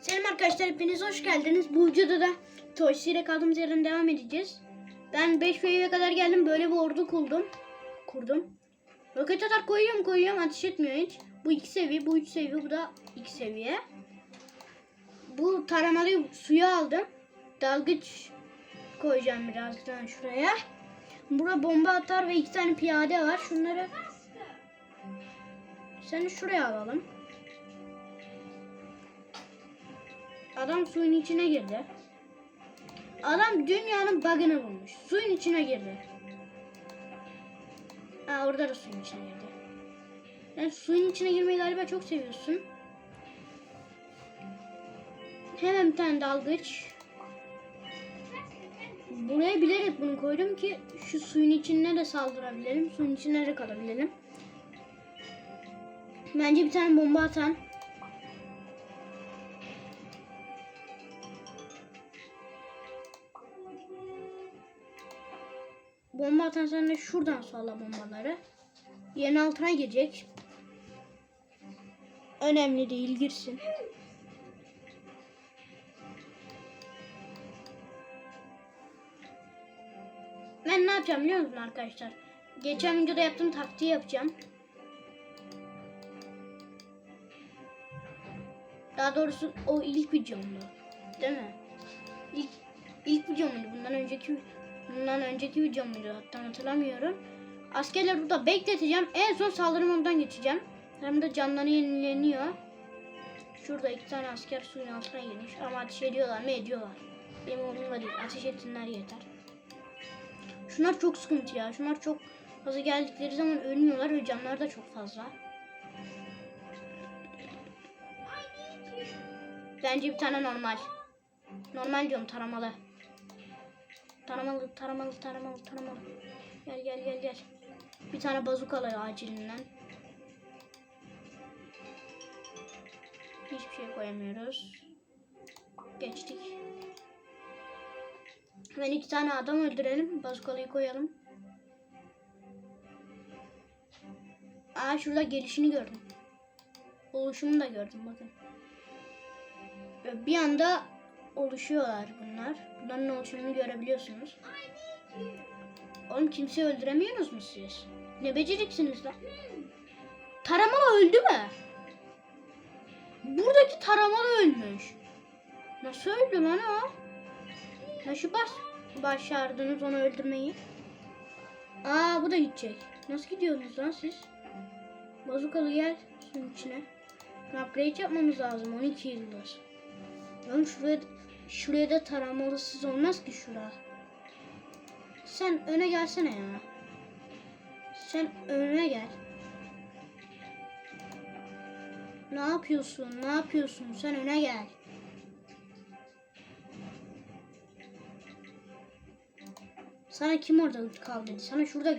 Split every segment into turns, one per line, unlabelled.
Selam arkadaşlar hepiniz hoş geldiniz. Bu videoda da Toy Story kaldığımız yerden devam edeceğiz. Ben 5 feyve kadar geldim böyle bir ordu kurdum. Kurdum. Roket atar koyuyorum koyuyorum ateş etmiyor hiç. Bu 2 seviye bu 3 seviye bu da 2 seviye. Bu taramayı suya aldım. Dalgıç koyacağım birazdan şuraya. Burada bomba atar ve iki tane piyade var. Şunları seni şuraya alalım. Adam suyun içine girdi. Adam dünyanın bug'ını bulmuş. Suyun içine girdi. Ha orada da suyun içine girdi. Sen suyun içine girmeyi galiba çok seviyorsun. Hemen bir tane dalgıç. Buraya bilerek bunu koydum ki şu suyun içine de saldırabilelim. Suyun içine de kalabilelim. Bence bir tane bomba atan. Bomba atan de şuradan salla bombaları. Yerin altına girecek. Önemli değil girsin. Ben ne yapacağım biliyor musun arkadaşlar? Geçen videoda yaptığım taktiği yapacağım. Daha doğrusu o ilk videomdu. Değil mi? İlk, ilk video muydu? Bundan önceki bundan önceki video muydu? Hatta hatırlamıyorum. Askerler burada bekleteceğim. En son saldırı modundan geçeceğim. Hem de canları yenileniyor. Şurada iki tane asker suyun altına girmiş. Ama ateş ediyorlar mı? Ediyorlar. Benim umurumda değil. Ateş etsinler yeter. Şunlar çok sıkıntı ya. Şunlar çok fazla geldikleri zaman ölmüyorlar ve canları da çok fazla. Bence bir tane normal. Normal diyorum taramalı. Taramalı, taramalı, taramalı, taramalı. Gel gel gel gel. Bir tane bazukalı acilinden. Hiçbir şey koyamıyoruz. Geçtik. Hemen iki tane adam öldürelim. Bazukalıyı koyalım. Aa şurada gelişini gördüm. Oluşumunu da gördüm bakın. Ve Bir anda oluşuyorlar bunlar. Bunların oluşumunu görebiliyorsunuz. Oğlum kimseyi öldüremiyorsunuz mu siz? Ne beceriksiniz lan? Taramalı öldü mü? Buradaki taramalı ölmüş. Nasıl öldü lan o? Nasıl baş başardınız onu öldürmeyi? Aa bu da gidecek. Nasıl gidiyorsunuz lan siz? Bazukalı gel suyun içine. Upgrade yapmamız lazım 12 yıldız. Lan şuraya, şuraya da taramalısız olmaz ki şura. Sen öne gelsene ya. Sen öne gel. Ne yapıyorsun? Ne yapıyorsun? Sen öne gel. Sana kim orada kal dedi? Sana şurada.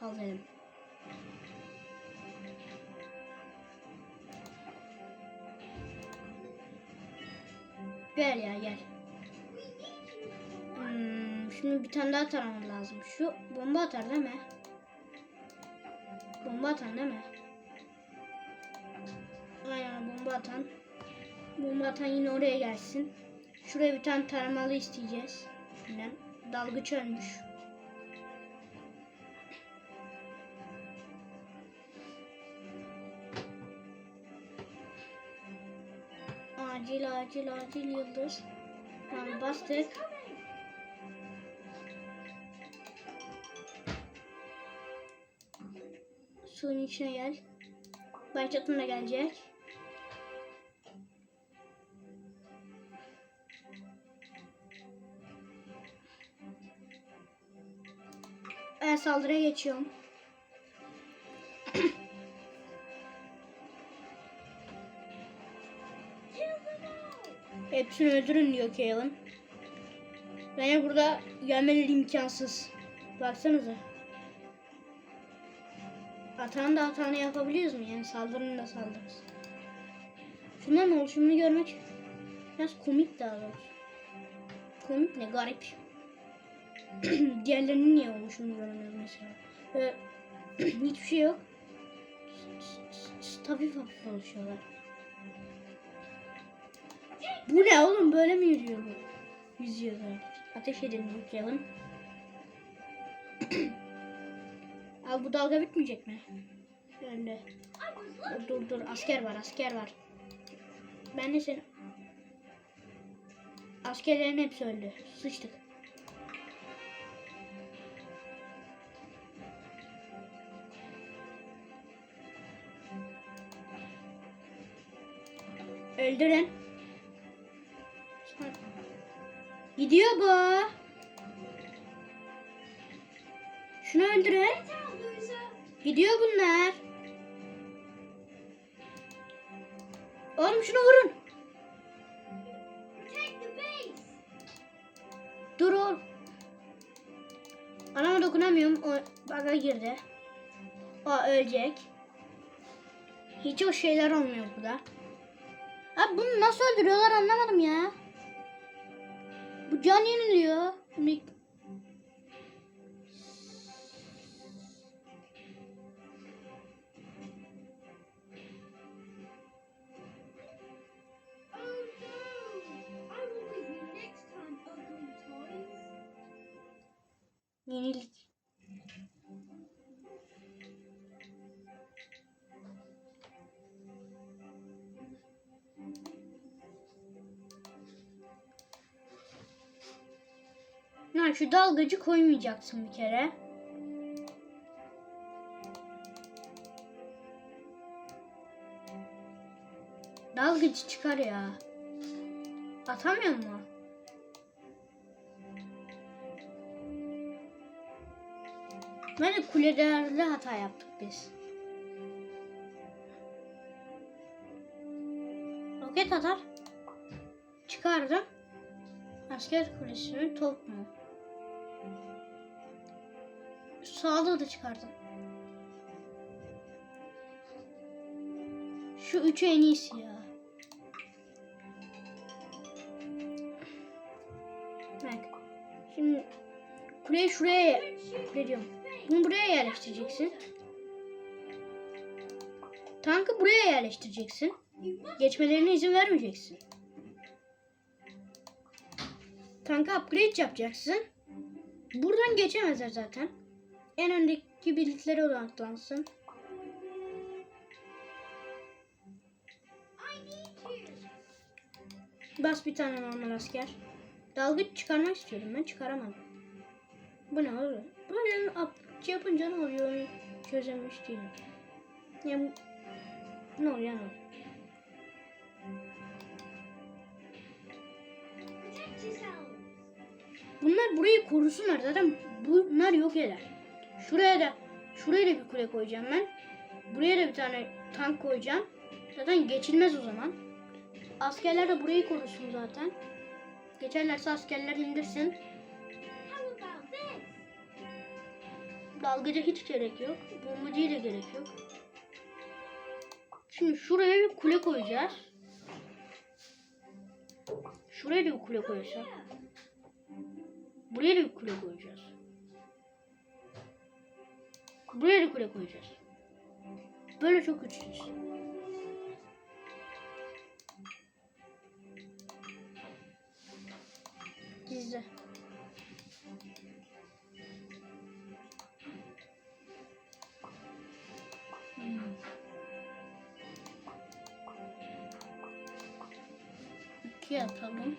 Kal dedim. Gel ya gel. Hmm, şimdi bir tane daha taramam lazım. Şu bomba atar değil mi? Bomba atan değil mi? Aynen bomba atan. Bomba atan yine oraya gelsin. Şuraya bir tane taramalı isteyeceğiz. Şimdiden. Dalgıç ölmüş. Acil acil acil yıldız. Tamam bastık. Suyun içine gel. Başlatın da gelecek. Ben saldırıya geçiyorum. Hepsini öldürün diyor Kael'in. Bence burada gelmeleri imkansız. Baksanıza. Atan da hatanı yapabiliyoruz mu? Yani saldırının da saldırırız. Şunların oluşumunu görmek biraz komik daha doğrusu. Komik ne garip. Diğerlerinin niye oluşumunu göremiyoruz mesela. Ee, hiçbir şey yok. Hafif hafif oluşuyorlar. Bu ne oğlum böyle mi yürüyor bu? Yüzüyor böyle. Ateş edin Kevin. Abi bu dalga bitmeyecek mi? Öyle. Dur dur dur asker var asker var. Ben de seni... Askerlerin hepsi öldü. Sıçtık. Öldürün. Gidiyor bu. Şunu öldürün. Gidiyor bunlar. Oğlum şunu vurun. Dur oğlum. Anama dokunamıyorum. O baga girdi. O ölecek. Hiç o şeyler olmuyor burada. Abi bunu nasıl öldürüyorlar anlamadım ya. Bu can yeniliyor. Bunu-
Oh
Ha, şu dalgacı koymayacaksın bir kere. Dalgıcı çıkar ya. Atamıyor mu? Bence kulelerde hata yaptık biz. Roket atar. Çıkardım. Asker kulesi mi top mu? Sağlığı da çıkardım. Şu üçü en iyisi ya. Bak. Şimdi kuleyi şuraya kule. Bunu buraya yerleştireceksin. Tankı buraya yerleştireceksin. Geçmelerine izin vermeyeceksin. Tanka upgrade yapacaksın. Buradan geçemezler zaten. En öndeki birliklere odaklansın. Bas bir tane normal asker. Dalgıç çıkarmak istiyorum ben çıkaramadım. Bu ne oğlum? Böyle şey yapınca ne oluyor onu çözemiş değilim. Ya bu- ne oluyor ne oluyor? Bunlar burayı korusunlar zaten bunlar yok eder. Şuraya da şuraya da bir kule koyacağım ben. Buraya da bir tane tank koyacağım. Zaten geçilmez o zaman. Askerler de burayı korusun zaten. Geçerlerse askerler indirsin. Dalgıca hiç gerek yok. Bombacıya da gerek yok. Şimdi şuraya bir kule koyacağız. Şuraya da bir kule koyacağız. Buraya da bir kule koyacağız. Buraya da kule koyacağız. Böyle çok güçlüyüz. Gizli. Hmm. İki yapalım.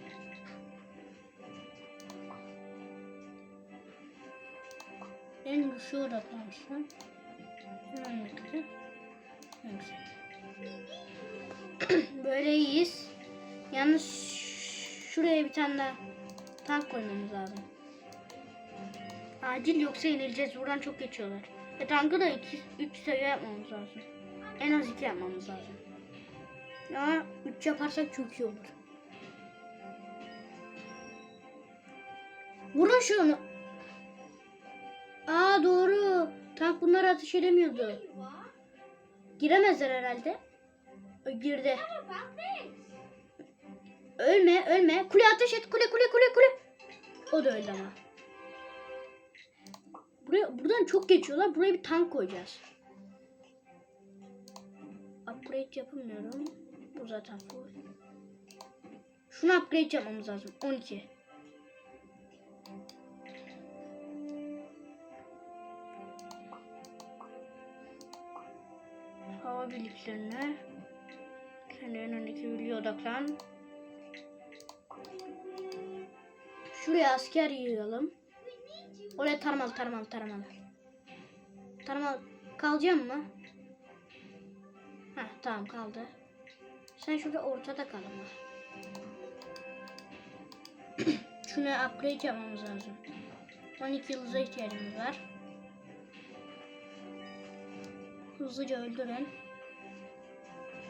En güçlü odaklansın. En yüksek. En yüksek. Böyle iyiyiz. Yalnız şuraya bir tane daha tank koymamız lazım. Acil yoksa yenileceğiz. Buradan çok geçiyorlar. Ve tankı da 3 seviye yapmamız lazım. En az 2 yapmamız lazım. Ya 3 yaparsak çok iyi olur. Vurun şunu. Tank bunları ateş edemiyordu. Giremezler herhalde. Girdi. Ölme, ölme. Kule ateş et. Kule, kule, kule, kule. O da öldü ama. Buraya, buradan çok geçiyorlar. Buraya bir tank koyacağız. Upgrade yapamıyorum. Bu zaten full. Şunu upgrade yapmamız lazım. 12. Hava birliklerine. Kendilerinin önündeki birliğe odaklan. Şuraya asker yığalım. Oraya tarmal tarmal tarmal. Tarmal kalacak mı? Heh tamam kaldı. Sen şurada ortada kal ama. Şunu upgrade yapmamız lazım. 12 yıldıza ihtiyacımız var. Hızlıca öldürün.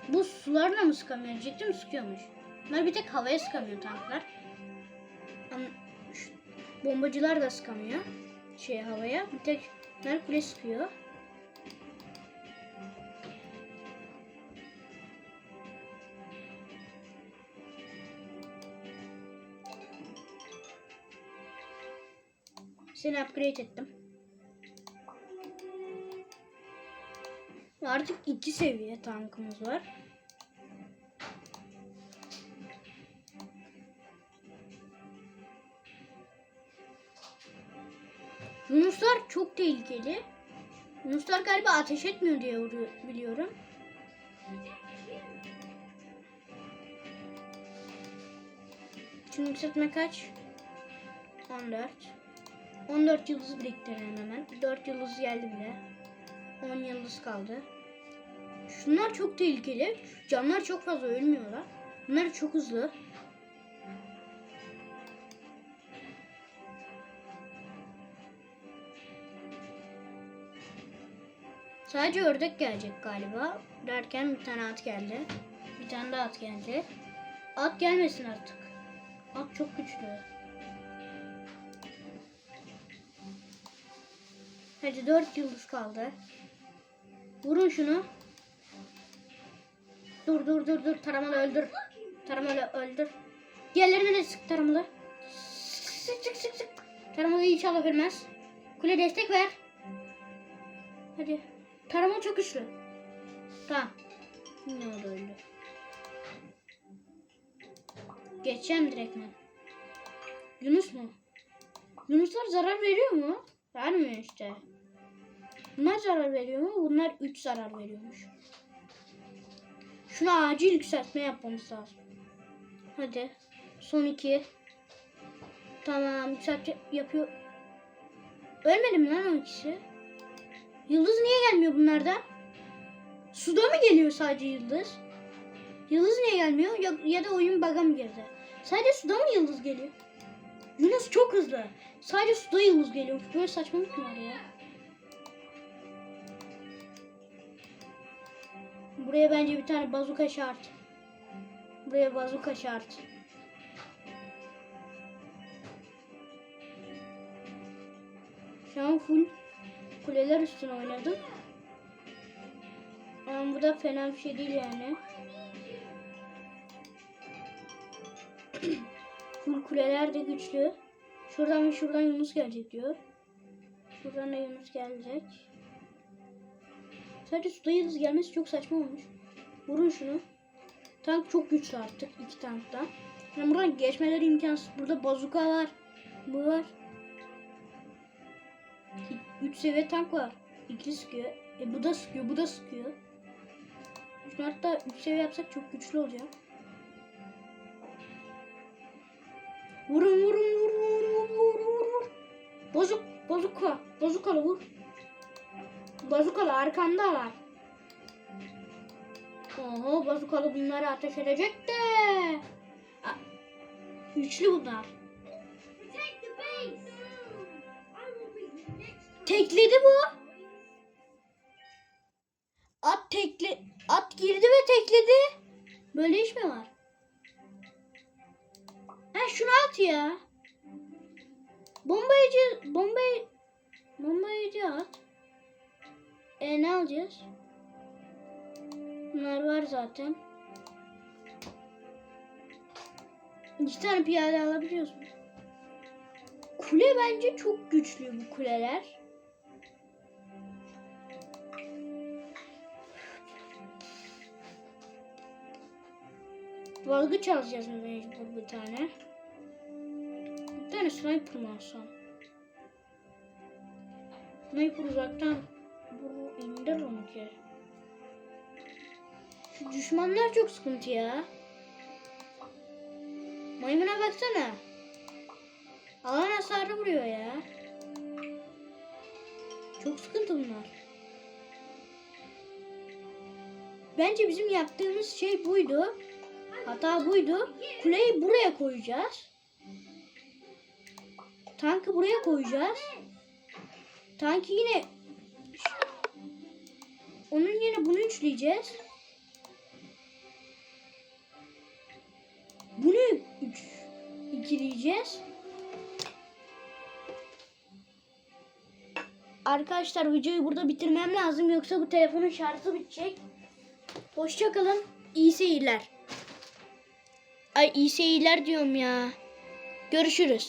Bu sularla mı sıkamıyor? Diyecektim sıkıyormuş. Bunlar bir tek havaya sıkamıyor tanklar. Ama bombacılar da sıkamıyor. Şey havaya. Bir tek bunlar kule sıkıyor. Seni upgrade ettim. Artık iki seviye tankımız var. Yunuslar çok tehlikeli. Yunuslar galiba ateş etmiyor diye biliyorum. Şimdi yükseltme kaç? 14. 14 yıldız biriktirelim hemen. 4 yıldız geldi bile. 10 yıldız kaldı. Şunlar çok tehlikeli. Canlar çok fazla ölmüyorlar. Bunlar çok hızlı. Sadece ördek gelecek galiba. Derken bir tane at geldi. Bir tane daha at geldi. At gelmesin artık. At çok güçlü. Hadi 4 yıldız kaldı. Vurun şunu. Dur dur dur dur taramalı öldür. Taramalı öldür. Diğerlerini de sık taramalı. Sık sık sık sık. Taramalı inşallah ölmez. Kule destek ver. Hadi. Taramalı çok güçlü. Tamam. Yine o da öldü. Geçeceğim direkt mi? Yunus mu? Yunuslar zarar veriyor mu? Vermiyor işte. Bunlar zarar veriyor mu? Bunlar 3 zarar veriyormuş. Şuna acil yükseltme yapmamız lazım. Hadi. Son iki. Tamam yükseltme yapıyor. Ölmedi mi lan o ikisi? Yıldız niye gelmiyor bunlardan? Suda mı geliyor sadece yıldız? Yıldız niye gelmiyor? Ya, ya da oyun bug'a mı girdi? Sadece suda mı yıldız geliyor? Yunus çok hızlı. Sadece suda yıldız geliyor. Böyle saçmalık mı var ya? Buraya bence bir tane bazuka şart. Buraya bazuka şart. Şu an full kuleler üstüne oynadım. Ama bu da fena bir şey değil yani. full kuleler de güçlü. Şuradan ve şuradan Yunus gelecek diyor. Şuradan da Yunus gelecek. Sadece suda yıldız gelmesi çok saçma olmuş. Vurun şunu. Tank çok güçlü artık iki tanktan. Yani buradan geçmeleri imkansız. Burada bazuka var. Bu var. 3 seviye tank var. İkili sıkıyor. E bu da sıkıyor, bu da sıkıyor. Şunu hatta 3 seviye yapsak çok güçlü olacak. Vurun vurun vur vur vur vur vur vur. Bozuk bozuka bozukalı vur. Bazukalı arkamdalar. Oho bazukalı bunları ateş edecek de. A- Güçlü bunlar. Tekledi bu. At tekli at girdi ve tekledi. Böyle iş mi var? Ha şunu at ya. Bombayıcı bombayı bombayıcı at. E ne alacağız? Bunlar var zaten. İki tane piyade alabiliyoruz? Kule bence çok güçlü bu kuleler. Valgı alacağız mecbur bir tane. Bir tane sniper mı alsam? Sniper uzaktan indir onu ki. Şu düşmanlar çok sıkıntı ya. Maymuna baksana. Alan hasarı vuruyor ya. Çok sıkıntı bunlar. Bence bizim yaptığımız şey buydu. Hata buydu. Kuleyi buraya koyacağız. Tankı buraya koyacağız. Tankı yine onun yerine bunu üçleyeceğiz. Bunu üç, ikileyeceğiz. Arkadaşlar videoyu burada bitirmem lazım yoksa bu telefonun şarjı bitecek. Hoşçakalın. İyi seyirler. Ay iyi seyirler diyorum ya. Görüşürüz.